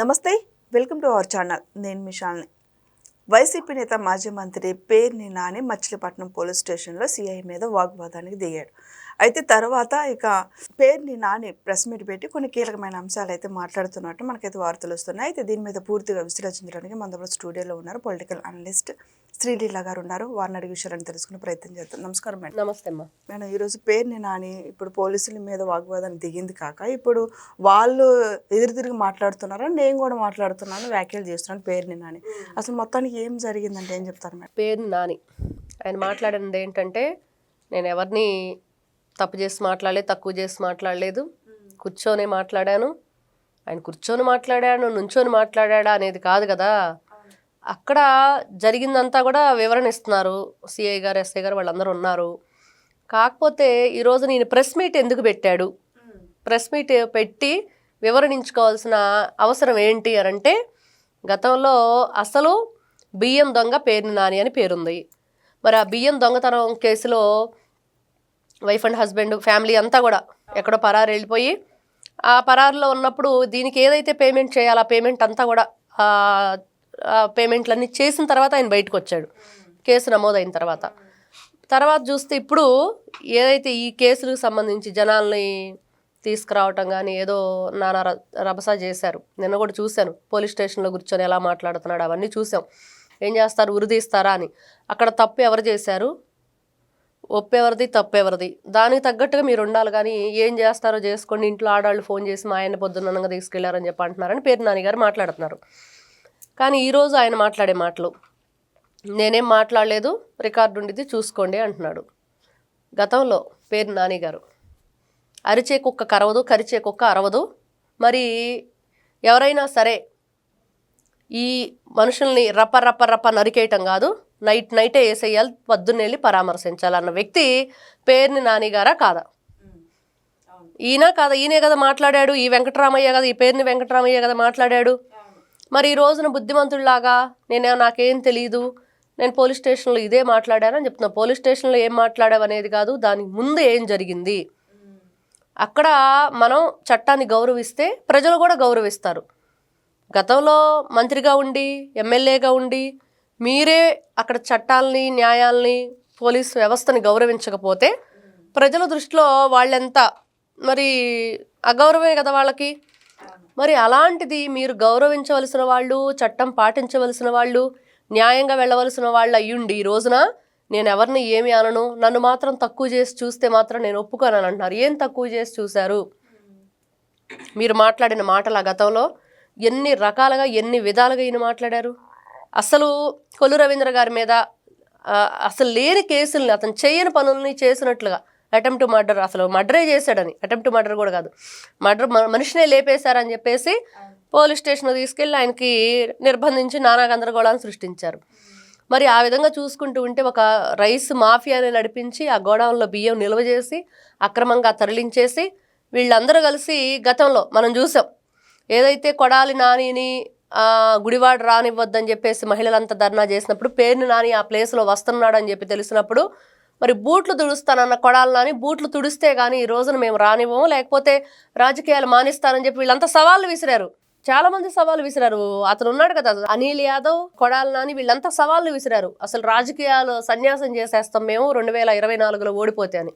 నమస్తే welcome to our channel. నేను మిషాల్ని YCP నేత మాజీ మంత్రి పేర్ని నాని మచిలీపట్నం పోలీస్ స్టేషన్లో సిఐ మీద వాగ్వాదానికి దిగాడు. అయితే తర్వాత ఇక పేర్ని నాని ప్రెస్ మీట్ పెట్టి కొన్ని కీలకమైన అంశాలు అయితే మాట్లాడుతున్నట్టు మనకైతే వార్తలు వస్తున్నాయి. అయితే దీని మీద పూర్తిగా విశ్లేషించడానికి మన దగ్గర స్టూడియోలో ఉన్నారు పొలిటికల్ అనలిస్ట్ శ్రీలీల గారు ఉన్నారు వారిని అడిగి విషయాలను తెలుసుకునే ప్రయత్నం చేద్దాం. నమస్కారం మేడం. నమస్తే అమ్మా. మేడం ఈరోజు పేరుని నాని ఇప్పుడు పోలీసుల మీద వాగ్వాదానికి దిగింది కాక ఇప్పుడు వాళ్ళు ఎదురు తిరిగి మాట్లాడుతున్నారా? నేను కూడా మాట్లాడుతున్నాను వ్యాఖ్యలు చేస్తున్నాను పేరుని నాని. అసలు మొత్తానికి ఏం జరిగిందంటే ఏం చెప్తారు మేడం? పేరు నాని. ఆయన మాట్లాడినది ఏంటంటే నేను ఎవరిని తప్పు చేసి మాట్లాడలేదు తక్కువ చేసి మాట్లాడలేదు కూర్చొని మాట్లాడాను. ఆయన కూర్చొని మాట్లాడాను నుంచొని మాట్లాడా అనేది కాదు కదా. అక్కడ జరిగిందంతా కూడా వివరణ ఇస్తున్నారు సిఐ గారు ఎస్ఐ గారు వాళ్ళందరూ ఉన్నారు. కాకపోతే ఈరోజు నేను ప్రెస్ మీట్ ఎందుకు పెట్టాడు? ప్రెస్ మీట్ పెట్టి వివరణించుకోవాల్సిన అవసరం ఏంటి అని అంటే గతంలో అసలు బియ్యం దొంగ పేరుని నాని అని పేరుంది. మరి ఆ బియ్యం దొంగతనం కేసులో వైఫ్ అండ్ హస్బెండ్ ఫ్యామిలీ అంతా కూడా ఎక్కడో పరారు వెళ్ళిపోయి ఆ పరారులో ఉన్నప్పుడు దీనికి ఏదైతే పేమెంట్ చేయాలో ఆ పేమెంట్ అంతా కూడా పేమెంట్లన్నీ చేసిన తర్వాత ఆయన బయటకు వచ్చాడు కేసు నమోదైన తర్వాత. తర్వాత చూస్తే ఇప్పుడు ఏదైతే ఈ కేసులకు సంబంధించి జనాల్ని తీసుకురావటం కానీ ఏదో నానా ర- రభస చేశారు. నిన్న కూడా చూశాను. పోలీస్ స్టేషన్లో కూర్చొని ఎలా మాట్లాడుతున్నాడు అవన్నీ చూసాం ఏం చేస్తారు? ఉరిదీస్తారా అని. అక్కడ తప్పు ఎవరు చేశారు? ఒప్పెవరిది తప్పెవరిది. దానికి తగ్గట్టుగా మీరు ఉండాలి కానీ ఏం చేస్తారో చేసుకోండి. ఇంట్లో ఆడవాళ్ళు ఫోన్ చేసి మా ఆయన పొద్దున్నగా తీసుకెళ్ళారని చెప్పి అంటున్నారని పేరు నాన్నగారు గారు మాట్లాడుతున్నారు. కానీ ఈరోజు ఆయన మాట్లాడే మాటలు నేనేం మాట్లాడలేదు రికార్డు ఉండిది చూసుకోండి అంటున్నాడు. గతంలో పేరు నాని గారు. అరిచే కుక్క కరవదు కరిచే కుక్క అరవదు. మరి ఎవరైనా సరే ఈ మనుషుల్ని రప్ప రప్ప రప్ప నరికేయటం కాదు నైట్ నైటే వేసేయాలి పొద్దున్న వెళ్ళి పరామర్శించాలన్న వ్యక్తి పేరుని నానిగారా కాదా? ఈయన కాదా? ఈయనే కదా మాట్లాడాడు. ఈ వెంకటరామయ్య కదా ఈ పేరుని వెంకటరామయ్య కదా మాట్లాడాడు. మరి ఈ రోజున బుద్ధిమంతుడిలాగా నేనే నాకేం తెలియదు నేను పోలీస్ స్టేషన్లో ఇదే మాట్లాడానని చెప్తున్నా. పోలీస్ స్టేషన్లో ఏం మాట్లాడావు అనేది కాదు దానికి ముందు ఏం జరిగింది? అక్కడ మనం చట్టాన్ని గౌరవిస్తే ప్రజలు కూడా గౌరవిస్తారు. గతంలో మంత్రిగా ఉండి ఎమ్మెల్యేగా ఉండి మీరే అక్కడ చట్టాలని న్యాయాల్ని పోలీస్ వ్యవస్థని గౌరవించకపోతే ప్రజల దృష్టిలో వాళ్ళెంత మరి అగౌరవమే కదా వాళ్ళకి? మరి అలాంటిది మీరు గౌరవించవలసిన వాళ్ళు చట్టం పాటించవలసిన వాళ్ళు న్యాయంగా వెళ్ళవలసిన వాళ్ళు అయ్యుండి ఈ రోజున నేను ఎవరిని ఏమి అనను నన్ను మాత్రం తక్కువ చేసి చూస్తే మాత్రం నేను ఒప్పుకోనని అంటున్నారు. ఏం తక్కువ చేసి చూశారు? మీరు మాట్లాడిన మాటలు ఆ గతంలో ఎన్ని రకాలుగా ఎన్ని విధాలుగా ఈయన మాట్లాడారు? అసలు కొల్లు రవీంద్ర గారి మీద అసలు లేని కేసుల్ని అతను చేయని పనుల్ని చేసినట్లుగా అటెంప్ట్ మర్డర్ అసలు మర్డరే చేశాడని అటెంప్ట్ మర్డర్ కూడా కాదు. మర్డర్ మనిషినే లేపేశారని చెప్పేసి పోలీస్ స్టేషన్ తీసుకెళ్ళి ఆయనకి నిర్బంధించి నానా గందరగోళాన్ని సృష్టించారు. మరి ఆ విధంగా చూసుకుంటూ ఉంటే ఒక రైస్ మాఫియాని నడిపించి ఆ గోడౌన్లో బియ్యం నిల్వ చేసి అక్రమంగా తరలించేసి వీళ్ళందరూ కలిసి గతంలో మనం చూసాం. ఏదైతే కొడాలి నానిని గుడివాడు గుడివాడ రానివ్వద్దని చెప్పేసి మహిళలంతా ధర్నా చేసినప్పుడు పేరుని నాని ఆ ప్లేస్లో వస్తున్నాడని చెప్పి తెలిసినప్పుడు మరి బూట్లు తుడుస్తానన్న కొడాలని బూట్లు తుడిస్తే కానీ ఈ రోజున మేము రానివ్వము. లేకపోతే రాజకీయాలు మానిస్తానని చెప్పి వీళ్ళంతా సవాళ్ళు విసిరారు. చాలా మంది సవాళ్ళు విసిరారు. అతను ఉన్నాడు కదా అనిల్ యాదవ్ కొడాలని నాని వీళ్ళంతా సవాళ్ళు విసిరారు. అసలు రాజకీయాలు సన్యాసం చేసేస్తాం మేము రెండు వేల ఇరవై నాలుగులో ఓడిపోతే అని.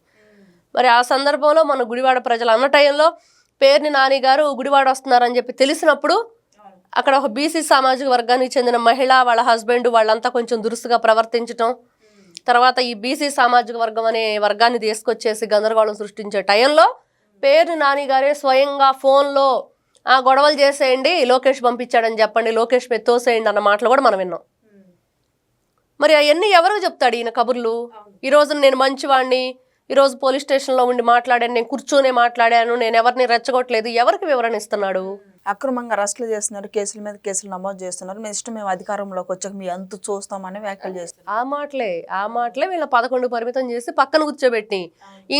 మరి ఆ సందర్భంలో మన గుడివాడ ప్రజలు అన్న టైంలో పేరుని నాని గారు గుడివాడ వస్తున్నారని చెప్పి తెలిసినప్పుడు అక్కడ ఒక బీసీ సామాజిక వర్గానికి చెందిన మహిళ వాళ్ళ హస్బెండ్ వాళ్ళంతా కొంచెం దురుసుగా ప్రవర్తించటం తర్వాత ఈ బీసీ సామాజిక వర్గం అనే వర్గాన్ని తీసుకొచ్చేసి గందరగోళం సృష్టించే టైంలో పేరు నాని గారే స్వయంగా ఫోన్లో ఆ గొడవలు చేసేయండి లోకేష్ పంపించాడని చెప్పండి లోకేష్ మీద తోసేయండి అన్న మాటలు కూడా మనం విన్నాం. మరి అవన్నీ ఎవరికి చెప్తాడు ఈయన కబుర్లు? ఈ నేను మంచివాడిని ఈరోజు పోలీస్ స్టేషన్లో ఉండి మాట్లాడాను నేను కూర్చొనే మాట్లాడాను నేను ఎవరిని రెచ్చగొట్టలేదు ఎవరికి వివరణ ఇస్తున్నాడు? అక్రమంగా అరెస్టులు చేస్తున్నారు కేసుల మీద కేసులు నమోదు చేస్తున్నారు. మీ ఇష్టం మేము అధికారంలోకి వచ్చాక మీ అంతు చూస్తామని వ్యాఖ్యలు చేస్తున్నారు. ఆ మాటలే ఆ మాటలే వీళ్ళ పదకొండు పరిమితం చేసి పక్కన కూర్చోబెట్టి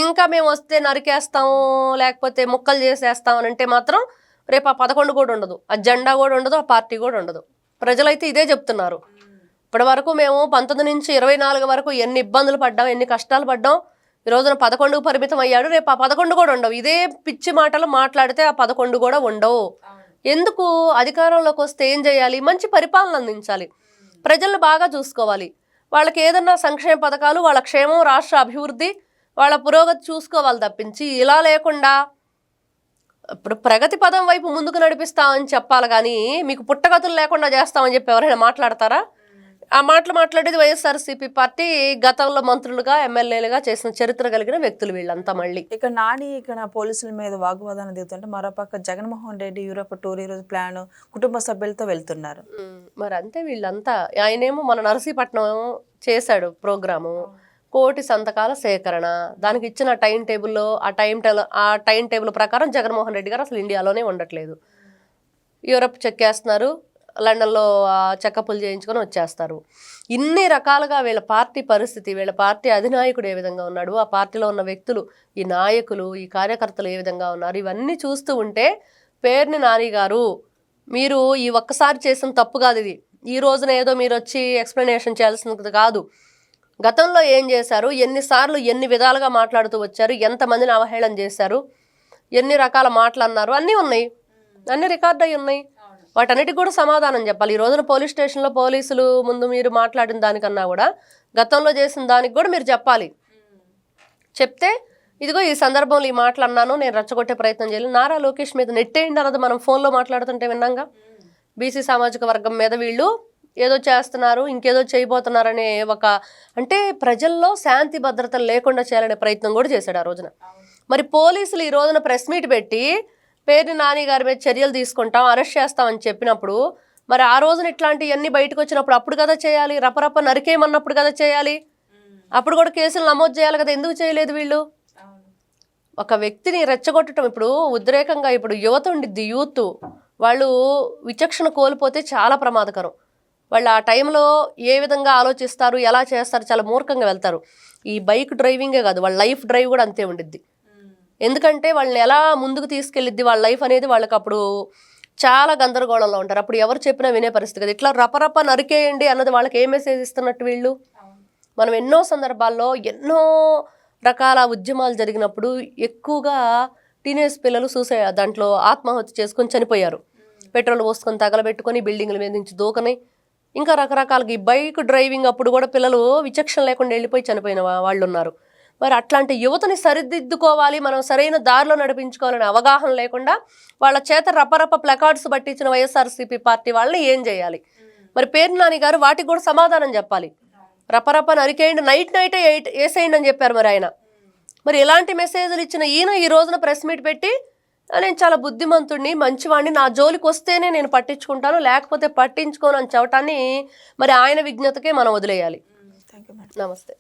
ఇంకా మేము వస్తే నరికేస్తాం లేకపోతే ముక్కలు చేసేస్తాం అని అంటే మాత్రం రేపు ఆ పదకొండు కూడా ఉండదు ఆ జెండా కూడా ఉండదు ఆ పార్టీ కూడా ఉండదు. ప్రజలైతే ఇదే చెప్తున్నారు. ఇప్పటి వరకు మేము పంతొమ్మిది నుంచి ఇరవై నాలుగు వరకు ఎన్ని ఇబ్బందులు పడ్డాం ఎన్ని కష్టాలు పడ్డాం ఈ రోజున పదకొండుకు పరిమితం అయ్యాడు. రేపు ఆ పదకొండు కూడా ఉండవు. ఇదే పిచ్చి మాటలు మాట్లాడితే ఆ పదకొండు కూడా ఉండవు. ఎందుకు? అధికారంలోకి వస్తే ఏం చేయాలి? మంచి పరిపాలన అందించాలి. ప్రజలను బాగా చూసుకోవాలి. వాళ్ళకి ఏదన్నా సంక్షేమ పథకాలు వాళ్ళ క్షేమం రాష్ట్ర అభివృద్ధి వాళ్ళ పురోగతి చూసుకోవాలి తప్పించి ఇలా లేకుండా ఇప్పుడు ప్రగతి పదం వైపు ముందుకు నడిపిస్తామని చెప్పాలి కానీ మీకు పుట్టగతులు లేకుండా చేస్తామని చెప్పి ఎవరైనా మాట్లాడతారా? ఆ మాటలు మాట్లాడేది వైఎస్ఆర్సీపీ పార్టీ గతంలో మంత్రులుగా ఎమ్మెల్యేలుగా చేసిన చరిత్ర కలిగిన వ్యక్తులు వీళ్ళంతా మళ్ళీ. ఇక నాని ఇక్కడ పోలీసుల మీద వాగ్వాదాన్ని దిగుతుంటే మరోపక్క జగన్మోహన్ రెడ్డి యూరోప్ టూర్ ఈరోజు ప్లాన్ కుటుంబ సభ్యులతో వెళ్తున్నారు. మరి అంతే వీళ్ళంతా. ఆయనేమో మన నరసీపట్నం చేశాడు ప్రోగ్రాము. కోటి సంతకాల సేకరణ. దానికి ఇచ్చిన టైం టేబుల్లో ఆ టైం టేబుల్ ఆ టైం టేబుల్ ప్రకారం జగన్మోహన్ రెడ్డి గారు అసలు ఇండియాలోనే ఉండట్లేదు. యూరప్ చెక్కేస్తున్నారు లండన్లో చెక్కపులు చెకప్పులు చేయించుకొని వచ్చేస్తారు. ఇన్ని రకాలుగా వీళ్ళ పార్టీ పరిస్థితి వీళ్ళ పార్టీ అధినాయకుడు ఏ విధంగా ఉన్నాడు ఆ పార్టీలో ఉన్న వ్యక్తులు ఈ నాయకులు ఈ కార్యకర్తలు ఏ విధంగా ఉన్నారు ఇవన్నీ చూస్తూ ఉంటే పేర్ని నాని గారు మీరు ఈ ఒక్కసారి చేసిన తప్పు కాదు ఇది. ఈ రోజున ఏదో మీరు వచ్చి ఎక్స్ప్లెనేషన్ చేయాల్సినది కాదు. గతంలో ఏం చేశారు? ఎన్నిసార్లు ఎన్ని విధాలుగా మాట్లాడుతూ వచ్చారు? ఎంతమందిని అవహేళన చేశారు? ఎన్ని రకాల మాటలు అన్నారు? అన్నీ ఉన్నాయి. అన్ని రికార్డ్ అయి ఉన్నాయి. వాటన్నిటికి కూడా సమాధానం చెప్పాలి. ఈ రోజున పోలీస్ స్టేషన్లో పోలీసులు ముందు మీరు మాట్లాడిన దానికన్నా కూడా గతంలో చేసిన దానికి కూడా మీరు చెప్పాలి. చెప్తే ఇదిగో ఈ సందర్భంలో ఈ మాటలు అన్నాను నేను రెచ్చగొట్టే ప్రయత్నం చేయాలి నారా లోకేష్ మీద నెట్టేయండి అన్నది మనం ఫోన్లో మాట్లాడుతుంటే విన్నాగా? బీసీ సామాజిక వర్గం మీద వీళ్ళు ఏదో చేస్తున్నారు ఇంకేదో చేయబోతున్నారనే ఒక అంటే ప్రజల్లో శాంతి భద్రతలు లేకుండా చేయాలనే ప్రయత్నం కూడా చేశాడు ఆ రోజున. మరి పోలీసులు ఈ రోజున ప్రెస్ మీట్ పెట్టి పేరు నాని గారి మీద చర్యలు తీసుకుంటాం అరెస్ట్ చేస్తామని చెప్పినప్పుడు మరి ఆ రోజున ఇట్లాంటివన్నీ బయటకు వచ్చినప్పుడు అప్పుడు కదా చేయాలి? రపరప నరికేయమన్నప్పుడు కదా చేయాలి? అప్పుడు కూడా కేసులు నమోదు చేయాలి కదా? ఎందుకు చేయలేదు వీళ్ళు? ఒక వ్యక్తిని రెచ్చగొట్టడం ఇప్పుడు ఉద్రేకంగా ఇప్పుడు యువత ఉండిద్ది యూత్. వాళ్ళు విచక్షణ కోల్పోతే చాలా ప్రమాదకరం. వాళ్ళు ఆ టైంలో ఏ విధంగా ఆలోచిస్తారు ఎలా చేస్తారు చాలా మూర్ఖంగా వెళ్తారు. ఈ బైక్ డ్రైవింగే కాదు వాళ్ళ లైఫ్ డ్రైవ్ కూడా అంతే ఉండిద్ది. ఎందుకంటే వాళ్ళని ఎలా ముందుకు తీసుకెళ్ళిద్ది వాళ్ళ లైఫ్ అనేది వాళ్ళకి అప్పుడు చాలా గందరగోళంలో ఉంటారు. అప్పుడు ఎవరు చెప్పినా వినే పరిస్థితి కదా. ఇట్లా రపరప నరికేయండి అన్నది వాళ్ళకి ఏ మెసేజ్ ఇస్తున్నట్టు వీళ్ళు? మనం ఎన్నో సందర్భాల్లో ఎన్నో రకాల ఉద్యమాలు జరిగినప్పుడు ఎక్కువగా టీనేజ్ పిల్లలు సూసై దాంట్లో ఆత్మహత్య చేసుకొని చనిపోయారు. పెట్రోల్ పోసుకొని తగలబెట్టుకొని బిల్డింగ్ల మీద నుంచి దూకని ఇంకా రకరకాలుగా ఈ బైక్ డ్రైవింగ్ అప్పుడు కూడా పిల్లలు విచక్షణ లేకుండా వెళ్ళిపోయి చనిపోయిన వాళ్ళు ఉన్నారు. మరి అట్లాంటి యువతని సరిదిద్దుకోవాలి మనం సరైన దారిలో నడిపించుకోవాలనే అవగాహన లేకుండా వాళ్ళ చేత రపరప ప్లకార్డ్స్ పట్టించిన వైఎస్ఆర్సీపీ పార్టీ వాళ్ళని ఏం చేయాలి? మరి పేరు నాని గారు వాటికి కూడా సమాధానం చెప్పాలి. రపరప నరికేయండి నైట్ నైటే వేసేయండి అని చెప్పారు మరి ఆయన. మరి ఇలాంటి మెసేజ్లు ఇచ్చిన ఈయన ఈ రోజున ప్రెస్ మీట్ పెట్టి "ఆ, నేను చాలా బుద్ధిమంతుడిని మంచివాడిని నా జోలికి వస్తేనే నేను పట్టించుకుంటాను లేకపోతే పట్టించుకోను అని చెప్పటాన్ని మరి ఆయన విజ్ఞతకే మనం వదిలేయాలి. నమస్తే.